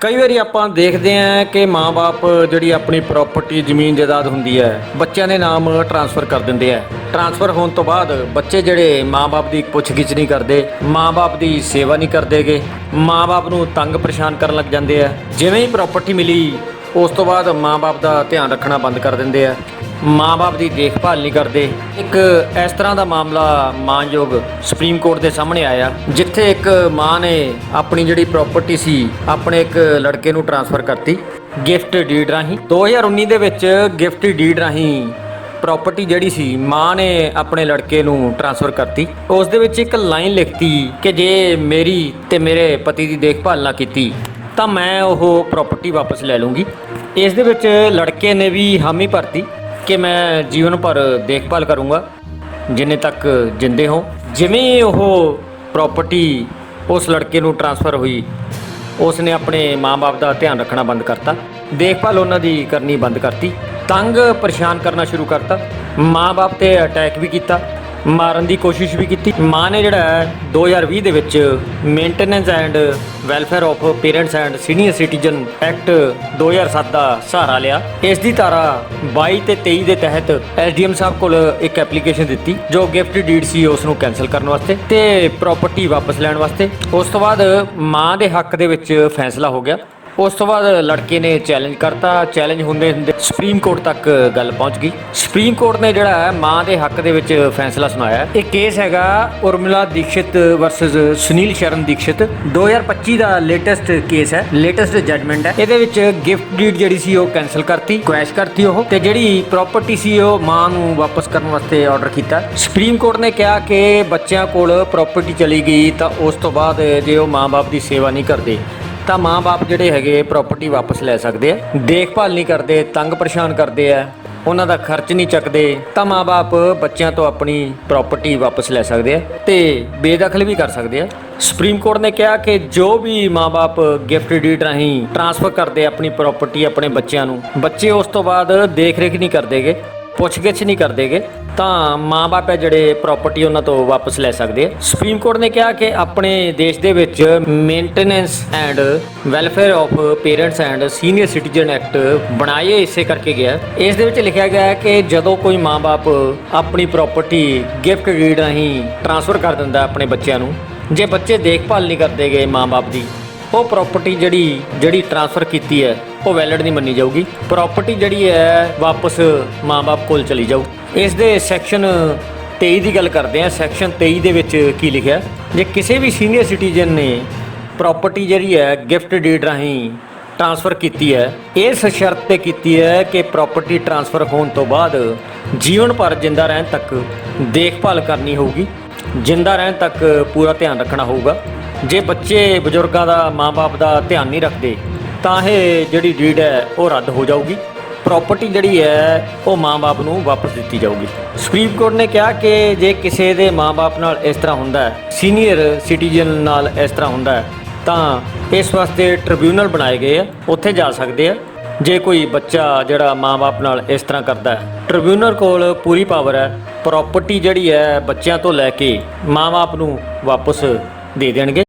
ਕਈ ਵਾਰੀ ਆਪਾਂ ਦੇਖਦੇ ਆਂ ਕਿ ਮਾਪੇ ਜਿਹੜੀ ਆਪਣੀ ਪ੍ਰਾਪਰਟੀ ਜ਼ਮੀਨ ਜਾਇਦਾਦ ਹੁੰਦੀ ਹੈ, ਬੱਚਿਆਂ ਦੇ ਨਾਮ ਟਰਾਂਸਫਰ ਕਰ ਦਿੰਦੇ ਆ ਟਰਾਂਸਫਰ ਹੋਣ ਤੋਂ ਬਾਅਦ ਬੱਚੇ ਜਿਹੜੇ ਮਾਪੇ ਦੀ ਪੁੱਛਗਿੱਛ ਨਹੀਂ ਕਰਦੇ ਮਾਪੇ ਦੀ ਸੇਵਾ ਨਹੀਂ ਕਰਦੇਗੇ ਮਾਪੇ ਨੂੰ ਤੰਗ ਪਰੇਸ਼ਾਨ ਕਰਨ ਲੱਗ ਜਾਂਦੇ ਆ ਜਿਵੇਂ ਹੀ ਪ੍ਰਾਪਰਟੀ ਮਿਲੀ, ਉਸ ਤੋਂ ਬਾਅਦ ਮਾਪੇ ਦਾ ਧਿਆਨ ਰੱਖਣਾ ਬੰਦ ਕਰ ਦਿੰਦੇ ਆ ਮਾਂ ਬਾਪ ਦੀ ਦੇਖਭਾਲ ਨਹੀਂ ਕਰਦੇ। ਇੱਕ ਇਸ ਤਰ੍ਹਾਂ ਦਾ ਮਾਮਲਾ ਮਾਨਯੋਗ ਸੁਪਰੀਮ ਕੋਰਟ ਦੇ ਸਾਹਮਣੇ ਆਇਆ, ਜਿੱਥੇ ਇੱਕ ਮਾਂ ਨੇ ਆਪਣੀ ਜਿਹੜੀ ਪ੍ਰਾਪਰਟੀ ਸੀ, ਆਪਣੇ ਇੱਕ ਲੜਕੇ ਨੂੰ ਟਰਾਂਸਫਰ ਕਰਤੀ, ਗਿਫਟ ਡੀਡ ਰਾਹੀਂ। 2019 ਦੇ ਵਿੱਚ ਗਿਫਟ ਡੀਡ ਰਾਹੀਂ ਪ੍ਰਾਪਰਟੀ ਜਿਹੜੀ ਸੀ, ਮਾਂ ਨੇ ਆਪਣੇ ਲੜਕੇ ਨੂੰ ਟਰਾਂਸਫਰ ਕਰਤੀ। ਉਸ ਦੇ ਵਿੱਚ ਇੱਕ ਲਾਈਨ ਲਿਖਤੀ ਕਿ ਜੇ ਮੇਰੀ ਤੇ ਮੇਰੇ ਪਤੀ ਦੀ ਦੇਖਭਾਲ ਨਾ ਕੀਤੀ, ਤਾਂ ਮੈਂ ਉਹ ਪ੍ਰਾਪਰਟੀ ਵਾਪਸ ਲੈ ਲੂੰਗੀ। ਇਸ ਦੇ ਵਿੱਚ ਲੜਕੇ ਨੇ ਵੀ ਹਾਮੀ ਭਰਤੀ। ਕਿ ਮੈਂ ਜੀਵਨ ਭਰ ਦੇਖਭਾਲ ਕਰੂੰਗਾ, ਜਿੰਨੇ ਤੱਕ ਜਿੰਦੇ ਹੋ। ਜਿਵੇਂ ਉਹ ਪ੍ਰਾਪਰਟੀ ਉਸ ਲੜਕੇ ਨੂੰ ਟਰਾਂਸਫਰ ਹੋਈ ਉਸ ਨੇ ਆਪਣੇ ਮਾਂ-ਬਾਪ ਦਾ ਧਿਆਨ ਰੱਖਣਾ ਬੰਦ ਕਰਤਾ। ਦੇਖਭਾਲ ਉਹਨਾਂ ਦੀ ਕਰਨੀ ਬੰਦ ਕਰਤੀ। ਤੰਗ ਪਰੇਸ਼ਾਨ ਕਰਨਾ ਸ਼ੁਰੂ ਕਰਤਾ। ਮਾਂ-ਬਾਪ ਤੇ ਅਟੈਕ ਵੀ ਕੀਤਾ। ਮਾਰਨ ਦੀ ਕੋਸ਼ਿਸ਼ ਵੀ ਕੀਤੀ। ਮਾਂ ਨੇ ਜਿਹੜਾ ਹੈ 2020 ਦੇ ਵਿੱਚ maintenance and welfare of parents and senior citizen act 2007 ਦਾ ਸਹਾਰਾ ਲਿਆ। ਇਸ ਦੀ ਧਾਰਾ 22 ਤੇ 23 ਦੇ ਤਹਿਤ ਐਸਡੀਐਮ ਸਾਹਿਬ ਕੋਲ ਇੱਕ ਐਪਲੀਕੇਸ਼ਨ ਦਿੱਤੀ, ਜੋ ਗਿਫਟ ਡੀਡ ਸੀ, ਉਸ ਨੂੰ ਕੈਨਸਲ ਕਰਨ ਵਾਸਤੇ ਤੇ ਪ੍ਰਾਪਰਟੀ ਵਾਪਸ ਲੈਣ ਵਾਸਤੇ। ਉਸ ਤੋਂ ਬਾਅਦ ਮਾਂ ਦੇ ਹੱਕ ਦੇ ਵਿੱਚ ਫੈਸਲਾ ਹੋ ਗਿਆ। ਉਸ ਤੋਂ ਬਾਅਦ ਲੜਕੇ ਨੇ ਚੈਲੰਜ ਕਰਤਾ। ਚੈਲੰਜ ਹੁੰਦੇ ਹੁੰਦੇ ਸੁਪਰੀਮ ਕੋਰਟ ਤੱਕ ਗੱਲ ਪਹੁੰਚ ਗਈ। ਸੁਪਰੀਮ ਕੋਰਟ ਨੇ ਜਿਹੜਾ ਹੈ, ਮਾਂ ਦੇ ਹੱਕ ਦੇ ਵਿੱਚ ਫੈਸਲਾ ਸੁਣਾਇਆ। ਇਹ ਕੇਸ ਹੈਗਾ ਉਰਮਿਲਾ ਦੀਕਸ਼ਿਤ ਵਰਸਸ ਸੁਨੀਲ ਸ਼ਰਨ ਦੀਕਸ਼ਿਤ। 2025 ਦਾ ਲੇਟੈਸਟ ਕੇਸ ਹੈ। ਲੇਟੈਸਟ ਜਜਮੈਂਟ ਹੈ। ਇਹਦੇ ਵਿੱਚ ਗਿਫਟ ਡੀਡ ਜਿਹੜੀ ਸੀ, ਉਹ ਕੈਨਸਲ ਕਰਤੀ ਕੁਐਸ਼ ਕਰਤੀ ਉਹ। ਤੇ ਜਿਹੜੀ ਪ੍ਰਾਪਰਟੀ ਸੀ, ਉਹ ਮਾਂ ਨੂੰ ਵਾਪਸ ਕਰਨ ਵਾਸਤੇ ਆਰਡਰ ਕੀਤਾ। ਸੁਪਰੀਮ ਕੋਰਟ ਨੇ ਕਿਹਾ ਕਿ ਬੱਚਿਆਂ ਕੋਲ ਪ੍ਰਾਪਰਟੀ ਚਲੀ ਗਈ ਤਾਂ ਉਸ ਤੋਂ ਬਾਅਦ ਜੇ ਉਹ ਮਾਂ-ਬਾਪ ਦੀ ਸੇਵਾ ਨਹੀਂ ਕਰਦੇ। ਤਾਂ ਮਾਂ-ਬਾਪ ਜਿਹੜੇ ਹੈਗੇ ਪ੍ਰਾਪਰਟੀ ਵਾਪਸ ਲੈ ਸਕਦੇ ਆ। ਦੇਖਭਾਲ ਨਹੀਂ ਕਰਦੇ, ਤੰਗ ਪਰੇਸ਼ਾਨ ਕਰਦੇ ਆ। ਉਹਨਾਂ ਦਾ ਖਰਚ ਨਹੀਂ ਚੱਕਦੇ, ਤਾਂ ਮਾਂ-ਬਾਪ ਬੱਚਿਆਂ ਤੋਂ ਆਪਣੀ ਪ੍ਰਾਪਰਟੀ ਵਾਪਸ ਲੈ ਸਕਦੇ ਆ ਤੇ ਬੇਦਖਲ ਵੀ ਕਰ ਸਕਦੇ ਆ। ਸੁਪਰੀਮ ਕੋਰਟ ਨੇ ਕਿਹਾ ਕਿ ਜੋ ਵੀ ਮਾਂ-ਬਾਪ ਗਿਫਟ ਡੀਡ ਰਾਹੀਂ ਟਰਾਂਸਫਰ ਕਰਦੇ ਆਪਣੀ ਪ੍ਰਾਪਰਟੀ ਆਪਣੇ ਬੱਚਿਆਂ ਨੂੰ, ਬੱਚੇ ਉਸ ਤੋਂ ਬਾਅਦ ਦੇਖ-ਰੇਖ ਨਹੀਂ ਕਰਦੇਗੇ ਪੁੱਛਗਿੱਛ ਨਹੀਂ ਕਰਦੇਗੇ ਤਾਂ ਮਾਂ-ਬਾਪ ਹੈ ਜਿਹੜੇ ਪ੍ਰਾਪਰਟੀ ਉਹਨਾਂ ਤੋਂ ਵਾਪਸ ਲੈ ਸਕਦੇ ਆ। ਸੁਪਰੀਮ ਕੋਰਟ ਨੇ ਕਿਹਾ ਕਿ ਆਪਣੇ ਦੇਸ਼ ਦੇ ਵਿੱਚ maintenance and welfare of parents and senior citizen act ਬਣਾਏ ਇਸੇ ਕਰਕੇ ਗਿਆ। ਇਸ ਦੇ ਵਿੱਚ ਲਿਖਿਆ ਗਿਆ ਹੈ ਕਿ ਜਦੋਂ ਕੋਈ ਮਾਂ-ਬਾਪ ਆਪਣੀ ਪ੍ਰਾਪਰਟੀ ਗਿਫਟ ਡੀਡ ਰਾਹੀਂ ਟਰਾਂਸਫਰ ਕਰ ਦਿੰਦਾ ਆਪਣੇ ਬੱਚਿਆਂ ਨੂੰ, ਜੇ ਬੱਚੇ ਦੇਖਭਾਲ ਨਹੀਂ ਕਰਦੇਗੇ ਮਾਂ-ਬਾਪ ਦੀ ਉਹ ਪ੍ਰਾਪਰਟੀ ਜਿਹੜੀ ਜਿਹੜੀ ਟਰਾਂਸਫਰ ਕੀਤੀ ਹੈ, ਉਹ ਵੈਲਿਡ ਨਹੀਂ ਮੰਨੀ ਜਾਊਗੀ। ਪ੍ਰਾਪਰਟੀ ਜਿਹੜੀ ਹੈ, ਵਾਪਸ ਮਾਂ-ਬਾਪ ਕੋਲ ਚਲੀ ਜਾਊ। ਇਸ ਦੇ ਸੈਕਸ਼ਨ 23 ਦੀ ਗੱਲ ਕਰਦੇ ਹਾਂ। ਸੈਕਸ਼ਨ 23 ਦੇ ਵਿੱਚ ਕੀ ਲਿਖਿਆ? ਜੇ ਕਿਸੇ ਵੀ ਸੀਨੀਅਰ ਸਿਟੀਜ਼ਨ ਨੇ ਪ੍ਰਾਪਰਟੀ ਜਿਹੜੀ ਹੈ ਗਿਫਟ ਡੀਡ ਰਾਹੀਂ ਟਰਾਂਸਫਰ ਕੀਤੀ ਹੈ, ਇਸ ਸ਼ਰਤ ਤੇ ਕੀਤੀ ਹੈ ਕਿ ਪ੍ਰਾਪਰਟੀ ਟ੍ਰਾਂਸਫਰ ਹੋਣ ਤੋਂ ਬਾਅਦ ਜੀਵਨ ਭਰ ਜਿੰਦਾ ਰਹਿਣ ਤੱਕ ਦੇਖਭਾਲ ਕਰਨੀ ਹੋਊਗੀ। ਜਿੰਦਾ ਰਹਿਣ ਤੱਕ ਪੂਰਾ ਧਿਆਨ ਰੱਖਣਾ ਹੋਊਗਾ। ਜੇ ਬੱਚੇ ਬਜ਼ੁਰਗਾਂ ਦਾ ਮਾਪੇ ਦਾ ਧਿਆਨ ਨਹੀਂ ਰੱਖਦੇ, ਤਾਂ ਇਹ ਜਿਹੜੀ ਡੀਡ ਹੈ, ਉਹ ਰੱਦ ਹੋ ਜਾਊਗੀ। ਪ੍ਰਾਪਰਟੀ ਜਿਹੜੀ ਹੈ, ਉਹ ਮਾਂ-ਬਾਪ ਨੂੰ ਵਾਪਸ ਦਿੱਤੀ ਜਾਊਗੀ। ਸੁਪਰੀਮ ਕੋਰਟ ਨੇ ਕਿਹਾ ਕਿ ਜੇ ਕਿਸੇ ਦੇ ਮਾਂ-ਬਾਪ ਨਾਲ ਇਸ ਤਰ੍ਹਾਂ ਹੁੰਦਾ ਹੈ ਸੀਨੀਅਰ ਸਿਟੀਜ਼ਨ ਨਾਲ ਇਸ ਤਰ੍ਹਾਂ ਹੁੰਦਾ ਹੈ, ਤਾਂ ਇਸ ਵਾਸਤੇ ਟ੍ਰਿਬਿਊਨਲ ਬਣਾਏ ਗਏ ਆ, ਉੱਥੇ ਜਾ ਸਕਦੇ ਆ। ਜੇ ਕੋਈ ਬੱਚਾ ਜਿਹੜਾ ਮਾਂ-ਬਾਪ ਨਾਲ ਇਸ ਤਰ੍ਹਾਂ ਕਰਦਾ ਹੈ ਟ੍ਰਿਬਿਊਨਲ ਕੋਲ ਪੂਰੀ ਪਾਵਰ ਹੈ ਪ੍ਰਾਪਰਟੀ ਜਿਹੜੀ ਹੈ, ਬੱਚਿਆਂ ਤੋਂ ਲੈ ਕੇ ਮਾਂ-ਬਾਪ ਨੂੰ ਵਾਪਸ ਦੇ ਦੇਣਗੇ।